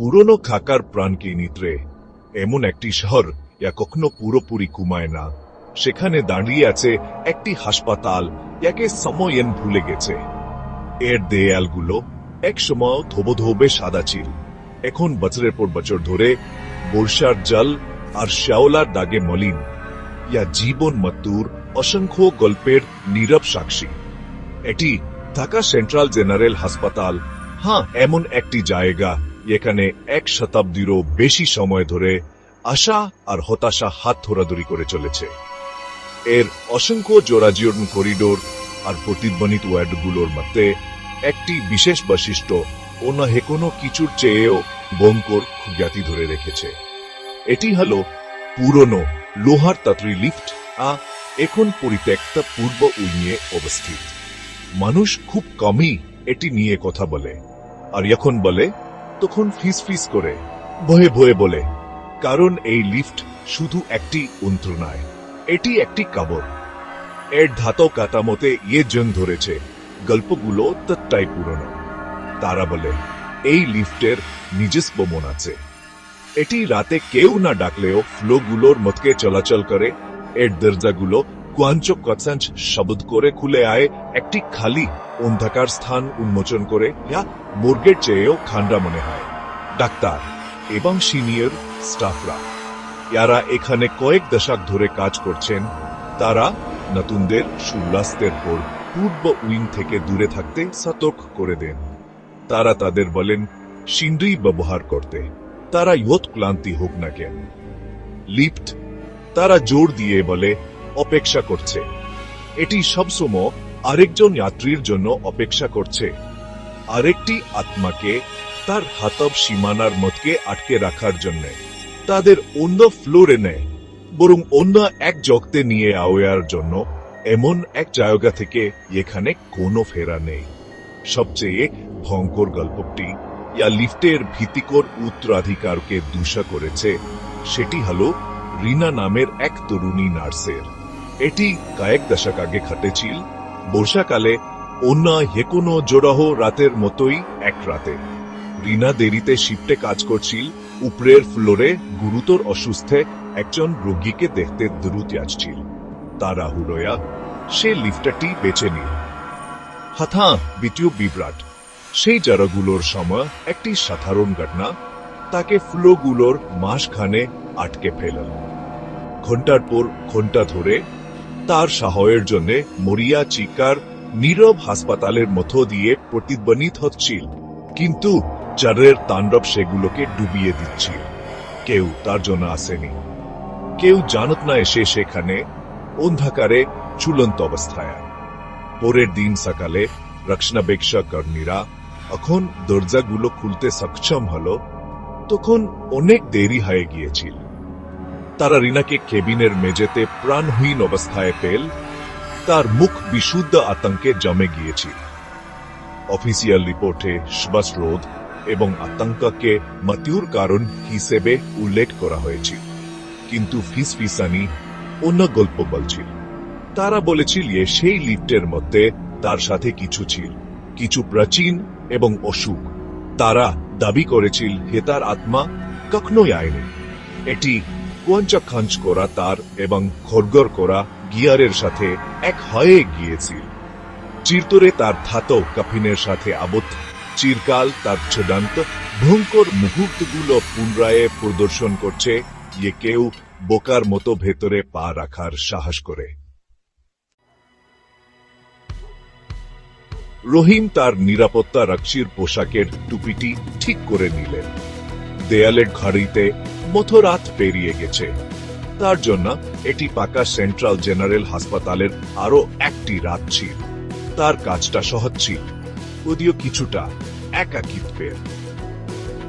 পুরনো খাকার প্রাণকে নিত্রে এমন একটি শহর, ইয়া কখনো পুরোপুরি ঘুমায় না। সেখানে দাঁড়িয়ে আছে একটি হাসপাতাল, ইয়াকে সময়েন ভুলে গেছে। এর দেয়ালগুলো এক সময় ধোবো ধোবে সাদা ছিল। এখন বছরের পর বছর ধরে বর্ষার জল আর শ্যাওলার দাগে মলিন। ইয়া জীবন মত্তুর, অসংখ্য গল্পের নীরব সাক্ষী। এটি ঢাকা সেন্ট্রাল জেনারেল হাসপাতাল। হ্যাঁ এমন একটি জায়গা। এখানে এক শতাব্দীরও বেশি সময় ধরে আশা আর হতাশা হাত ধরাধরি করে চলেছে। এর অসংখ্য জোড়াজীর্ণ করিডোর আর প্রতিধ্বনিত ওয়ার্ডগুলোর মধ্যে একটি বিশেষ বৈশিষ্ট্য অন্য হেকোনো কিছুর চেয়েও বঙ্কর জ্ঞাতি ধরে রেখেছে। এটি হল পুরনো লোহার তাঁতরি লিফট আ এখন পরিত্যক্ত পূর্ব উইংয়ে অবস্থিত। মানুষ খুব কমই এটি নিয়ে কথা বলে, আর যখন বলে তখন ফিস ফিস করে, ভয়ে ভয়ে বলে, কারণ এই লিফট শুধু একটি যন্ত্র নয়, এটি একটি কাবর। এর ধাতব কাঠামোতে ইয়ে জন ধরেছে, গল্পগুলো তত্টাই পুরনো। তারা বলে, এই লিফটের নিজস্ব মন আছে। এটি রাতে কেউ না ডাকলেও ফ্লোগুলোর মতকে চলাচল করে। এর দরজাগুলো কোয়াঞ্চ কচাঞ্চ শব্দ করে খুলে আয়, একটি খালি অন্ধকার স্থান উন্মোচন করে, ইয়া মুরগের চেয়েও খান্ডা মনে হয়। ডাক্তার এবং সিনিয়র স্টাফরা। যারা এখানে কয়েক দশক ধরে কাজ করছেন। তারা নতুনদের সূর্যাস্তের পর পূর্ব উইং থেকে দূরে থাকতে সতর্ক করে দেন। তারা তাদের বলেন সিন্ডুই ব্যবহার করতে। তারা ইয়ত ক্লান্তি হোক না কেন। লিফট তারা জোর দিয়ে বলে, অপেক্ষা করছে। এটি সবসময় আরেকজন যাত্রীর জন্য অপেক্ষা করছে। আরেকটি আত্মাকে তার হাতব সীমানার মতকে আটকে রাখার জন্য। তাদের অন্য ফ্লোরে নেয় বরং অন্য এক জগতে নিয়ে আওয়ার জন্য এমন এক জায়গা থেকে এখানে কোনো ফেরা নেই। সবচেয়ে ভয়ঙ্কর গল্পটি ইয়া লিফটের ভীতিকর উত্তরাধিকারকে দুষা করেছে, সেটি হল রিনা নামের এক তরুণী নার্সের। এটি কয়েক দশক আগে ঘটেছিল। বর্ষাকালে অন্য হেকোনো জোড়াহ রাতের মতোই এক রাতে। রিনা দেরিতে শিফটে কাজ করছিল, উপরের ফ্লোরে গুরুতর অসুস্থে একজন রোগীকে দেখতে দ্রুত আসছিল। তারা হুড়োয়া সে লিফটাটি বেছে নিল। হাথা দ্বিতীয় বিভ্রাট। সেই জারাগুলোর সময় একটি সাধারণ ঘটনা, তাকে ফ্লোগুলোর মাসখানে আটকে ফেলল। ঘণ্টার পর ঘণ্টা ধরে তার সাহায্যের জন্য মরিয়া চিকার নীরব হাসপাতালের মধ্য দিয়ে প্রতিধ্বনিত হচ্ছিল। কিন্তু চারের তাণ্ডব সেগুলোকে ডুবিয়ে দিচ্ছিল। কেউ তার জন্য আসেনি। কেউ জানত না এসে সেখানে অন্ধকারে চুলন্ত অবস্থায় পরের দিন সকালে রক্ষণাবেক্ষা কর্মীরা এখন দরজাগুলো খুলতে সক্ষম হলো, তখন অনেক দেরি হয়ে গিয়েছিল। তারা রিনাকে কেবিনের মেঝেতে প্রাণহীন অবস্থায় পেল তার মুখ বিশুদ্ধ আতঙ্কে জমে গিয়েছিল। অফিসিয়াল রিপোর্টে শ্বাসরোধ এবং আতঙ্ককে মৃত্যুর কারণ হিসেবে উল্লেখ করা হয়েছিল। কিন্তু ফিসফিসানি অন্য গল্প বলছিল। তারা বলেছিল যে সেই লিফটের মধ্যে তার সাথে কিছু ছিল। কিছু প্রাচীন এবং অসুখ। তারা দাবি করেছিল, হে তার আত্মা, কখনোই আয়নি এটি কোয়াঞ্চাখাঞ্চ করা তার এবং খরগর করা গিয়ারের সাথে এক হয়ে গিয়েছিল। চিরতরে তার ধাত কাফিনের সাথে আবদ্ধ। চিরকাল তার চূড়ান্ত, ভয়ঙ্কর মুহূর্তগুলো পুনরায়ে প্রদর্শন করছে ইয়ে কেউ বোকার মতো ভেতরে পা রাখার সাহস করে। রহিম তার নিরাপত্তা রক্ষীর পোশাকের টুপিটি ঠিক করে নিলেন। দেয়ালের ঘড়িতে মথরাত পেরিয়ে গেছে। তার জন্য এটি পাকা সেন্ট্রাল জেনারেল হাসপাতালের আরও একটি রাত ছিল তার কাজটা সহজ ছিল যদিও কিছুটা একাকিত্বের।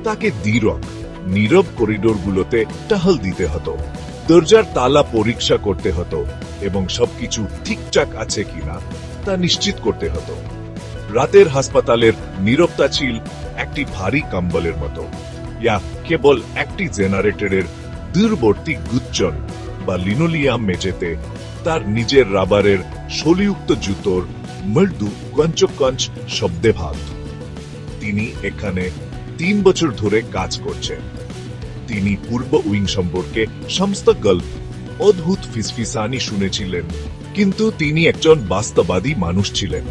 তাকে দীরক, নীরব করিডোরগুলোতে টহল দিতে হতো, দরজার তালা পরীক্ষা করতে হতো, এবং সবকিছু ঠিকঠাক আছে কিনা তা নিশ্চিত করতে হতো। রাতের হাসপাতালের নীরবতা ছিল একটি ভারী কম্বলের মতো ইয়া কেবল একটি জেনারেটরের দূরবর্তী গুচ্ছন বা লিনোলিয়াম মেঝেতে তার নিজের রাবারের শলিযুক্ত জুতোর মৃদু কঞ্চ কঞ্চ শব্দে ভাগ। তিনি এখানে তিন বছর ধরে কাজ করছেন। তিনি পূর্ব উইং সম্পর্কে সমস্ত গল্প অদ্ভুত ফিসফিসানি শুনেছিলেন, কিন্তু তিনি একজন বাস্তবাদী মানুষ ছিলেন।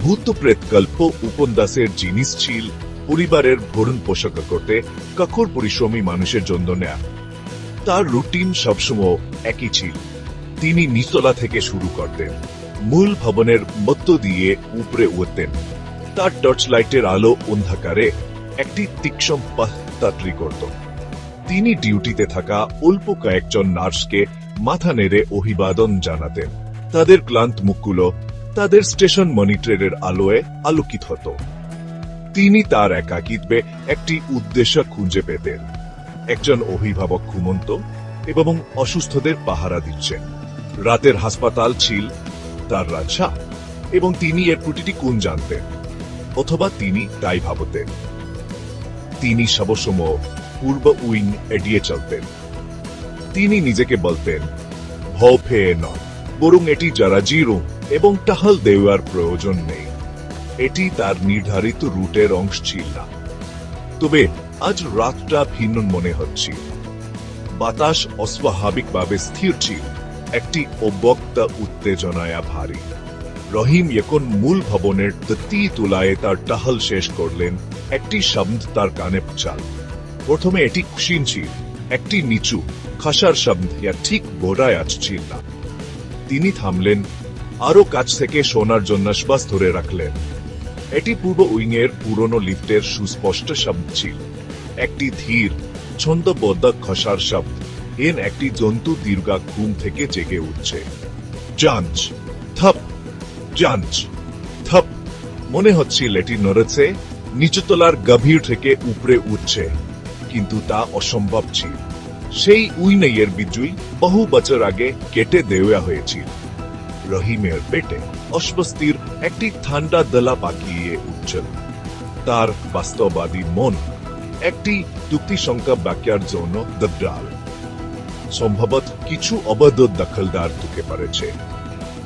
ভূত প্রেত গল্প উপন্যাসের জিনিস ছিল পরিবারের ভরণ পোষক করতে কঠোর পরিশ্রমী মানুষের জন্য নেয়া। তার রুটিন সবসময় একই ছিল। তিনি নিচতলা থেকে শুরু করতেন, মূল ভবনের মধ্য দিয়ে উপরে উঠতেন। তার টর্চ লাইটের আলো অন্ধকারে একটি তীক্ষ্ণ পাত্রি করত। তিনি ডিউটিতে থাকা অল্প কয়েকজন নার্সকে মাথা নেড়ে অভিবাদন জানাতেন। তাদের ক্লান্ত মুখগুলো তাদের স্টেশন মনিটরের আলোয় আলোকিত হতো। তিনি তার একাকিত্বে একটি উদ্দেশ্য খুঁজে পেতেন। একজন অভিভাবক ঘুমন্ত এবং অসুস্থদের পাহারা দিচ্ছেন। রাতের হাসপাতাল ছিল তার রাজা এবং তিনি এর প্রতিটি কোণ জানতেন অথবা তিনি তাই ভাবতেন। তিনি সবসময় পূর্ব উইং এড়িয়ে চলতেন। তিনি নিজেকে বলতেন, ভয় পেয়ে নয়, বরং এটি যারা জিরো এবং টাহাল দেওয়ার প্রয়োজন নেই। এটি তার নির্ধারিত রুটের অংশ ছিল না। তবে আজ রাতটা ভিন্ন মনে হচ্ছে। বাতাস অস্বাভাবিকভাবে স্থির ছিল। একটি অব্যক্ত উত্তেজনায় ভারী রহিম এখন মূল ভবনের তৃতীয় তুলায় তার টাহল শেষ করলেন। একটি শব্দ তার কানে চাল প্রথমে এটি ছিল, একটি নিচু, খাসার শব্দ ইয়া ঠিক গোড়ায় আসছিল না। তিনি থামলেন আরও কাছ থেকে শোনার জন্য শ্বাস ধরে রাখলেন। এটি পূর্ব উইংয়ের পুরনো লিফটের সুস্পষ্ট শব্দ ছিল। একটি ধীর ছন্দবদ্ধ খসার শব্দ। এন একটি জন্তু দীর্ঘা ঘুম থেকে জেগে উঠছে। জাঞ্চ, থপ জাঞ্চ, থপ। মনে হচ্ছিল এটি নড়েছে, নিচতলার গভীর থেকে উপরে উঠছে। কিন্তু তা অসম্ভব ছিল। সেই উইনইয়ের বিজুই বহু বছর আগে কেটে দেওয়া হয়েছিল। রহিমের পেটে অস্বস্তির একটি ঠান্ডা দলা পাকিয়ে উঠছিল। তার বাস্তববাদী মন একটি যুক্তিসংখ্যা বাক্যার জন্য দগ্রাল সম্ভবত কিছু অবৈধ দখলদার ঢুকে পড়েছে।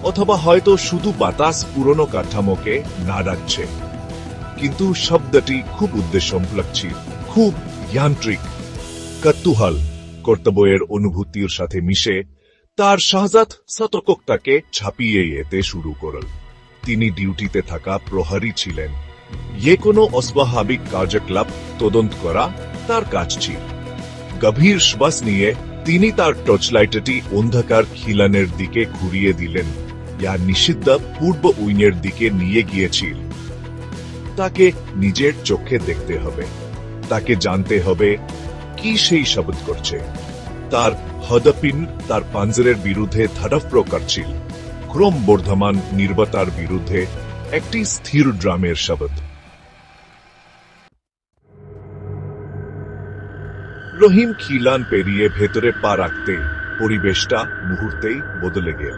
অথবা হয়তো শুধু বাতাস পুরনো কাঠামোকে না ডাকছে কিন্তু শব্দটি খুব উদ্দেশ্যমূলক ছিল খুব যান্ত্রিক কতুহল কর্তব্যের অনুভূতির সাথে মিশে তার শাহজাদ সতর্কতাকে ছাপিয়ে যেতে শুরু করল। তিনি ডিউটিতে থাকা প্রহরী ছিলেন। যে কোনো অস্বাভাবিক কার্যকলাপ তদন্ত করা তার কাজ ছিল। গভীর শ্বাস নিয়ে তিনি তার টর্চলাইটটি অন্ধকার খিলানের দিকে ঘুরিয়ে দিলেন। যা নিষিদ্ধ পূর্ব উইনের দিকে নিয়ে গিয়েছিল। তাকে নিজের চোখে দেখতে হবে। তাকে জানতে হবে, কি সেই শব্দ করছে। তার হদপিন তার পাঞ্জরের বিরুদ্ধে ধড়ফ প্রকার ছিল। ক্রম বর্ধমান নির্বতার বিরুদ্ধে একটি স্থির ড্রামের শব্দ রহিম খিলান পেরিয়ে ভেতরে পা রাখতে পরিবেশটা মুহূর্তেই বদলে গেল।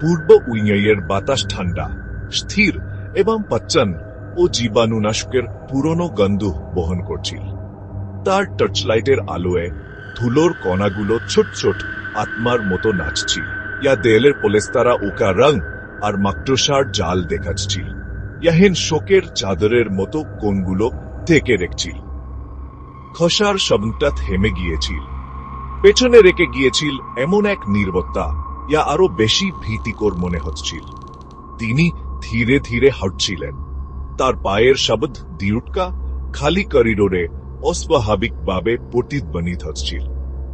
পূর্ব উইংয়ের বাতাস ঠান্ডা, স্থির এবং পচ্চন ও জীবাণুনাশকের পুরনো গন্ধ বহন করছিল। তার টর্চলাইটের আলোয় ধুলোর কণাগুলো ছোট ছোট আত্মার মতো নাচছিল। ইয়া দেয়ালের পলেস্তারা ওকা রং আর মাকড়সার জাল দেখাচ্ছিল। ইয়াহেন শোকের চাদরের মতো কোনগুলো থেকে রেখছিল। খসার শব্দটা থেমে গিয়েছিল। পেছনে রেখে গিয়েছিল এমন এক নির্বত্তা ইয়া আরও বেশি ভীতিকর মনে হচ্ছিল। তিনি ধীরে ধীরে হাঁটছিলেন। তার পায়ের শব্দ দিউটকা, খালি করিডোরে অস্বাভাবিকভাবে প্রতিধ্বনিত হচ্ছিল।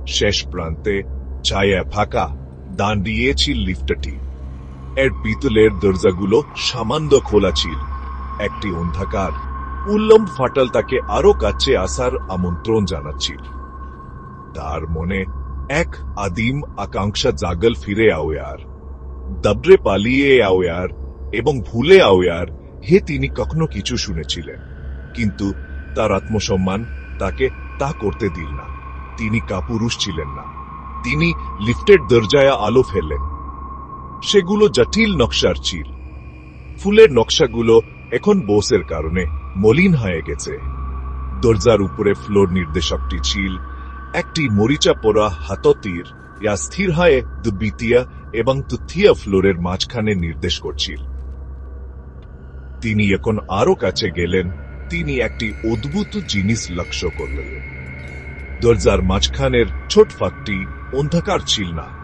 শেষ প্রান্তে ছায়া ফাঁকা দাঁড়িয়েছিল লিফটটি। এর পিতলের দরজাগুলো সামান্য খোলা ছিল। একটি অন্ধকার উল্লম ফাটাল তাকে আরও কাছে আসার আমন্ত্রণ জানাচ্ছিল। তার মনে এক আদিম আকাঙ্ক্ষা জাগল ফিরে আওয়ার। দাবড়ে পালিয়ে আওয়ার এবং ভুলে আওয়ার হে তিনি কখনো কিছু শুনেছিলেন। কিন্তু তার আত্মসম্মান তাকে তা করতে দিল না। তিনি কাপুরুষ ছিলেন না। তিনি লিফটের দরজায় আলো ফেললেন। সেগুলো জটিল নকশার ছিল। ফুলের নকশাগুলো এখন বোসের কারণে মলিন হয়ে গেছে। দরজার উপরে ফ্লোর নির্দেশকটি ছিল একটি মরিচা পড়া হাততির। ইয়া স্থির হয়ে দ্বিতীয় এবং তৃতীয় ফ্লোরের মাঝখানে নির্দেশ করছিল। তিনি এখন আরও কাছে গেলেন। তিনি একটি অদ্ভুত জিনিস লক্ষ্য করলেন। দরজার মাঝখানের ছোট ফাঁকটি অন্ধকার ছিল না।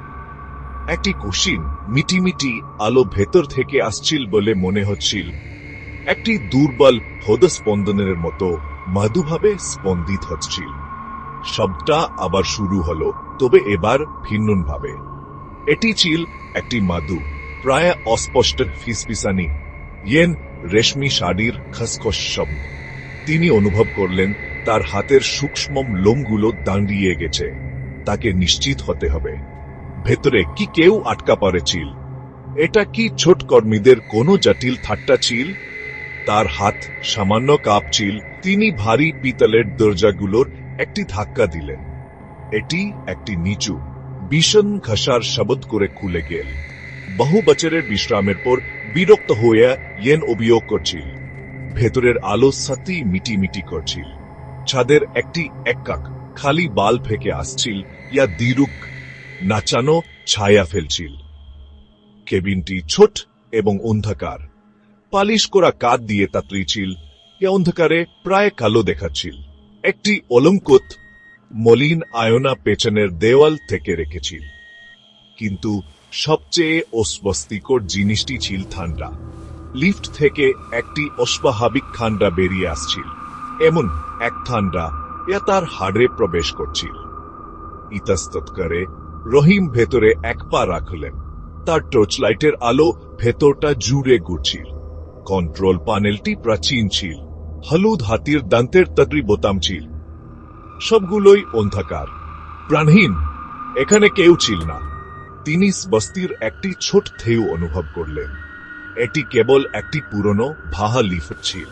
একটি কুশিন মিটিমিটি আলো ভেতর থেকে আসছিল বলে মনে হচ্ছিল। একটি দুর্বল হৃদস্পন্দনের মতো মধুভাবে স্পন্দিত হচ্ছিল। সবটা আবার শুরু হলো, তবে এবার ভিন্নভাবে। এটি ছিল একটি মাদু, প্রায় অস্পষ্ট ফিসফিসানি, ইয়েন রেশমি শাড়ির খসখস শব্দ। তিনি অনুভব করলেন, তার হাতের সূক্ষ্ম লোমগুলো দাঁড়িয়ে গেছে। তাকে নিশ্চিত হতে হবে। ভেতরে কি কেউ আটকা পড়েছিল এটা কি ছোট কর্মীদের কোনো জটিল ঠাট্টা ছিল তার হাত সামান্য কাঁপছিল তিনি ভারী পিতলের দরজাগুলোর একটি ধাক্কা দিলেন। এটি একটি নিচু, ভীষণ ঘষার শব্দ করে খুলে গেল। বহু বছরের বিশ্রামের পর বিরক্ত হইয়া ইয়েন অভিযোগ করছিল, ভেতরের আলো সাতি মিটি মিটি করছিল। ছাদের একটি একাক খালি বাল ফেকে আসছিল, ইয়া দিরুক নাচানো ছায়া ফেলছিল। কেবিনটি ছোট এবং অন্ধকার। পালিশ করা কাঠ দিয়ে তাতরিছিল ইয়া অন্ধকারে প্রায় কালো দেখাচ্ছিল। একটি অলঙ্কত মলিন আয়না পেছনের দেওয়াল থেকে রেখেছিল। কিন্তু সবচেয়ে অস্বস্তিকর জিনিসটি ছিল ঠান্ডা লিফট থেকে একটি অস্বাভাবিক ঠান্ডা বেরিয়ে আসছিল। এমন এক ঠান্ডা ইয়া তার হাড়ে প্রবেশ করছিল। ইতস্তত করে রহিম ভেতরে এক পা রাখলেন। তার টর্চ লাইটের আলো ভেতরটা জুড়ে ঘুরছিল কন্ট্রোল প্যানেলটি প্রাচীন ছিল। হলুদ হাতির দান্তের তদ্রি বোতাম ছিল। সবগুলোই অন্ধকার। প্রাণহীন, এখানে কেউ ছিল না। তিনি বস্তির একটি ছোট থেউ অনুভব করলেন। এটি কেবল একটি পুরনো ভাহা লিফট ছিল।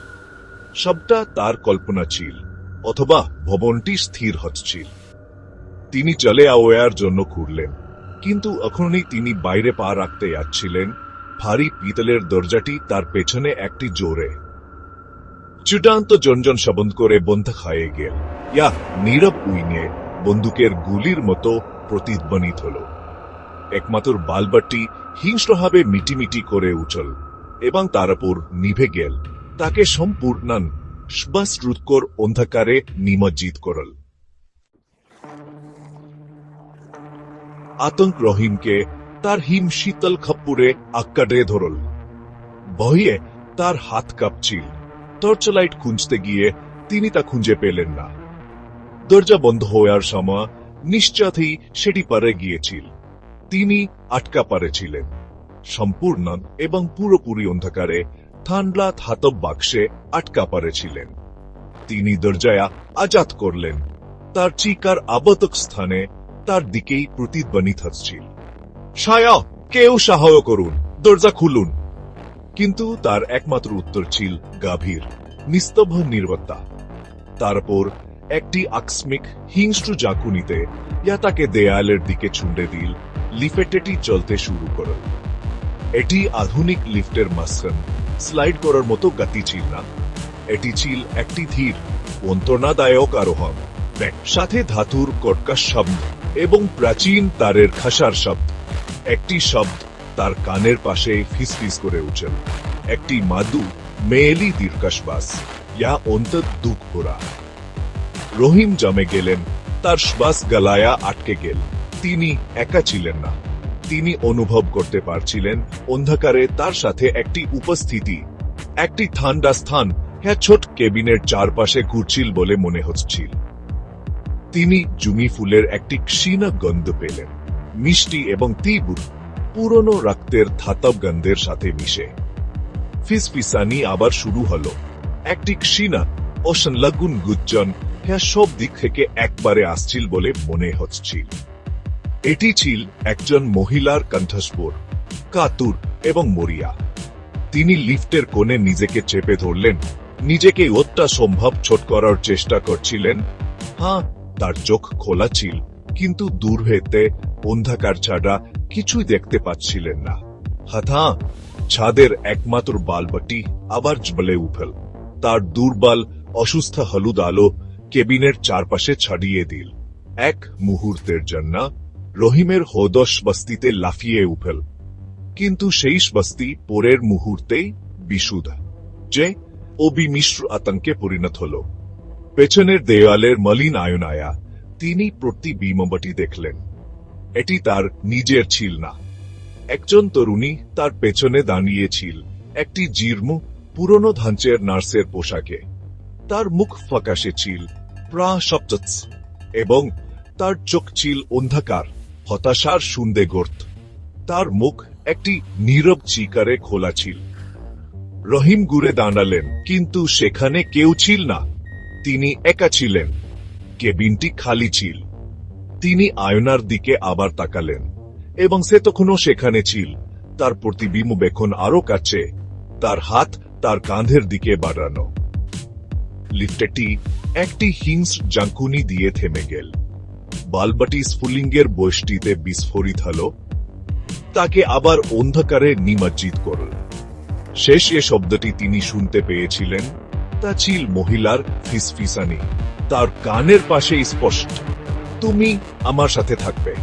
সবটা তার কল্পনা ছিল, অথবা ভবনটি স্থির হচ্ছিল। তিনি চলে আওয়ার জন্য ঘুরলেন। কিন্তু এখনই তিনি বাইরে পা রাখতে যাচ্ছিলেন। ভারী পিতলের দরজাটি তার পেছনে একটি জোরে। চূড়ান্ত জনজন শবন করে বন্ধ খায়ে গেল। ইয়া, নীরব উইনে বন্দুকের গুলির মতো প্রতিধ্বনিত হল। একমাত্র বালবাটি হিংস্রভাবে মিটিমিটি করে উঠল এবং তার উপর নিভে গেল। তাকে সম্পূর্ণ শ্বাসরুৎকর অন্ধকারে নিমজ্জিত করল। আতঙ্ক রহিমকে তার হিম শীতল খপ্পুরে আক্কাডে ধরল। বহিয়ে তার হাত কাঁপছিল। টর্চ লাইট খুঁজতে গিয়ে তিনি তা খুঁজে পেলেন না। দরজা বন্ধ হওয়ার সময় নিশ্চয়ই সেটি পারে গিয়েছিল। তিনি আটকা পারেছিলেন। সম্পূর্ণ এবং পুরোপুরি অন্ধকারে ঠান্ডা ধাতব বাক্সে আটকা পারেছিলেন। তিনি দরজায়া আজাদ করলেন। তার চিকার আবতক স্থানে তার দিকেই প্রতিধ্বনিত হচ্ছিল ছায়া কেউ সাহায্য করুন, দরজা খুলুন। কিন্তু তার একমাত্র উত্তর ছিল গাভীর, নিস্তব্ধ নির্বত্তা। তারপর একটি আকস্মিক হিংস্র জাকুনিতে ইয়া তাকে দেয়ালের দিকে ছুঁড়ে দিল, লিফেটেটি চলতে শুরু করল। এটি আধুনিক লিফটের মাসখান স্লাইড করার মতো গতি ছিল না। এটি ছিল একটি ধীর যন্ত্রণাদায়ক আরোহণ। সাথে ধাতুর কটকা শব্দ। এবং প্রাচীন তারের খাসার শব্দ। একটি শব্দ তার কানের পাশে ফিসফিস করে উঠল একটি মাদু মেয়েলি দীর্ঘশ্বাস, ইয়া অন্তত দুঃখ ভরা। রহিম জমে গেলেন, তার শ্বাস গলায়া আটকে গেল। তিনি একা ছিলেন না। তিনি অনুভব করতে পারছিলেন, অন্ধকারে তার সাথে একটি উপস্থিতি। একটি ঠান্ডা স্থান হ্যাঁ ছোট কেবিনের চারপাশে ঘুরছিল বলে মনে হচ্ছিল। তিনি জুমি ফুলের একটি ক্ষীণ গন্ধ পেলেন। মিষ্টি এবং তীব্র, পুরনো রক্তের ধাতব গন্ধের সাথে মিশে। ফিসফিসানি আবার শুরু হলো। একটি ক্ষীণ ও সংলগ্ন গুজ্জন হ্যাঁ সব দিক থেকে একবারে আসছিল বলে মনে হচ্ছিল এটি ছিল একজন মহিলার কণ্ঠস্বর, কাতুর এবং মরিয়া। তিনি লিফটের কোণে নিজেকে চেপে ধরলেন। নিজেকে যতটা সম্ভব ছোট করার চেষ্টা করছিলেন। হ্যাঁ তার চোখ খোলা ছিল, কিন্তু দূর হতে অন্ধকার ছাড়া কিছুই দেখতে পাচ্ছিলেন না। হথা ছাদের একমাত্র বালবাটি আবার জ্বলে উঠল। তার দুর্বল, অসুস্থ হলুদ আলো কেবিনের চারপাশে ছাড়িয়ে দিল। এক মুহূর্তের জন্য রহিমের হদস বস্তিতে লাফিয়ে উঠল। কিন্তু সেই বস্তি পরের মুহূর্তেই বিশুদ্ধ, যে অবিমিশ্র আতঙ্কে পরিণত হল। পেছনের দেওয়ালের মলিন আয়নায়া তিনি প্রতিবিম্বটি দেখলেন। এটি তার নিজের ছিল না। একজন তরুণী তার পেছনে দাঁড়িয়েছিল, একটি জীর্ণ পুরনো ধাঁচের নার্সের পোশাকে। তার মুখ ফকাশে ছিল প্রা এবং তার চোখ ছিল অন্ধকার, হতাশার সুন্দে গর্ত। তার মুখ একটি নীরব চিকারে খোলা ছিল। রহিম ঘুরে দাঁড়ালেন, কিন্তু সেখানে কেউ ছিল না। তিনি একা ছিলেন। কেবিনটি খালি ছিল। তিনি আয়নার দিকে আবার তাকালেন, এবং সে তখনও সেখানে ছিল। তার প্রতিবিম্ব এখন আরও কাছে, তার হাত তার কাঁধের দিকে বাড়ানো। লিফটেটি একটি হিংস জাঙ্কুনি দিয়ে থেমে গেল। বালবাটি স্ফুলিঙ্গের বয়সটিতে বিস্ফোরিত হল। তাকে আবার অন্ধকারে নিমজ্জিত করল। শেষ এ শব্দটি তিনি শুনতে পেয়েছিলেন। ছিল মহিলার ফিসফিসানি। তার কানের পাশে স্পষ্ট, তুমি আমার সাথে থাকবে।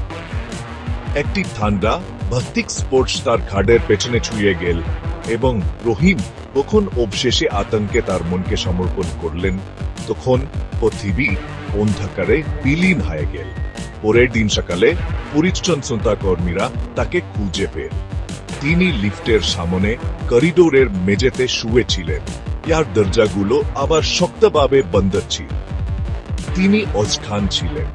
একটি ঠান্ডা ভক্তিক স্পোর্টস তার ঘাড়ের পেছনে ছুঁয়ে গেল এবং রহিম তখন অবশেষে আতঙ্কে তার মনকে সমর্পণ করলেন। তখন পৃথিবী অন্ধকারে বিলীন হয়ে গেল। পরের দিন সকালে পরিচ্ছন সন্তা কর্মীরা তাকে খুঁজে পেল। তিনি লিফটের সামনে করিডোরের মেঝেতে শুয়েছিলেন ইয়ার দরজাগুলো আবার শক্তভাবে বন্ধ ছিল। তিনি অজখান ছিলেন।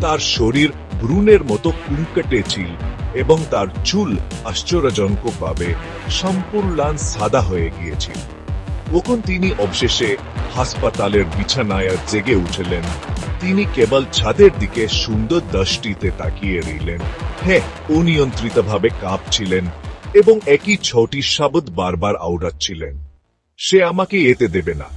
তার শরীর ভ্রূণের মতো কুঙ্কটে ছিল এবং তার চুল আশ্চর্যজনকভাবে সম্পূর্ণ সাদা হয়ে গিয়েছিল। তখন তিনি অবশেষে হাসপাতালের বিছানায় জেগে উঠলেন। তিনি কেবল ছাদের দিকে সুন্দর দৃষ্টিতে তাকিয়ে রইলেন। হ্যাঁ অনিয়ন্ত্রিতভাবে কাঁপছিলেন এবং একই ছটি শব্দ বারবার আওড়াচ্ছিলেন। সে আমাকে এতে দেবে না।